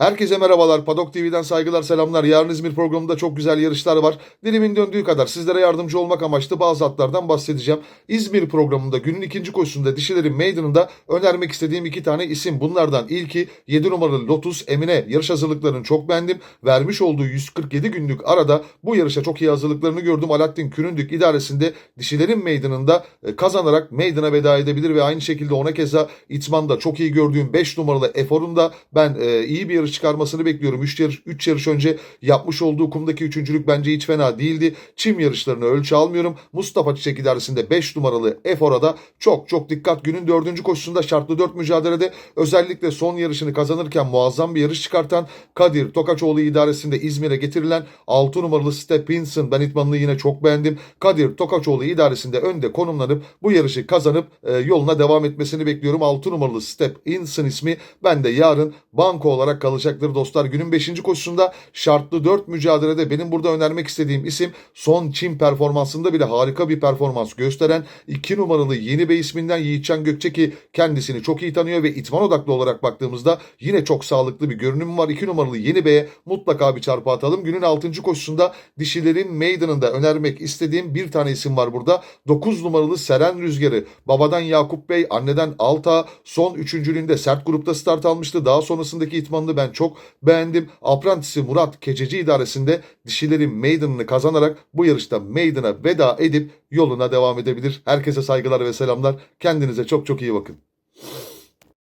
Herkese merhabalar. Padok TV'den saygılar, selamlar. Yarın İzmir programında çok güzel yarışlar var. Dilimin döndüğü kadar sizlere yardımcı olmak amaçlı bazı atlardan bahsedeceğim. İzmir programında günün ikinci koşusunda dişilerin meydanında önermek istediğim iki tane isim. Bunlardan ilki 7 numaralı Lotus Emine. Yarış hazırlıklarını çok beğendim. Vermiş olduğu 147 günlük arada bu yarışa çok iyi hazırlıklarını gördüm. Alaaddin Küründük idaresinde dişilerin meydanında e, kazanarak meydana veda edebilir ve aynı şekilde ona keza İtman'da çok iyi gördüğüm 5 numaralı Efor'un da ben e, iyi bir yarış çıkarmasını bekliyorum. 3 yarış, üç yarış önce yapmış olduğu kumdaki üçüncülük bence hiç fena değildi. Çim yarışlarını ölçü almıyorum. Mustafa Çiçek idaresinde 5 numaralı Efor'a da çok çok dikkat. Günün dördüncü koşusunda şartlı 4 mücadelede özellikle son yarışını kazanırken muazzam bir yarış çıkartan Kadir Tokaçoğlu idaresinde İzmir'e getirilen 6 numaralı Stepinson ben itmanını yine çok beğendim. Kadir Tokaçoğlu idaresinde önde konumlanıp bu yarışı kazanıp e, yoluna devam etmesini bekliyorum. 6 numaralı Stepinson ismi bende yarın banko olarak kalacaktır dostlar. Günün 5. koşusunda şartlı 4 mücadelede benim burada önermek istediğim isim son Çin performansında bile harika bir performans gösteren 2 numaralı Yeni Bey isminden Yiğitcan Gökçe ki kendisini çok iyi tanıyor ve itman odaklı olarak baktığımızda yine çok sağlıklı bir görünüm var. 2 numaralı Yeni Bey'e mutlaka bir çarpı atalım. Günün 6. koşusunda dişilerin meydanında önermek istediğim bir tane isim var burada. 9 numaralı Seren Rüzgarı. Babadan Yakup Bey, anneden Alta son üçüncülüğünde sert grupta start almıştı. Daha sonrasındaki itmanını ben çok beğendim. Aprantisi Murat Keçeci idaresinde dişilerin meydanını kazanarak bu yarışta meydana veda edip yoluna devam edebilir. Herkese saygılar ve selamlar. Kendinize çok çok iyi bakın.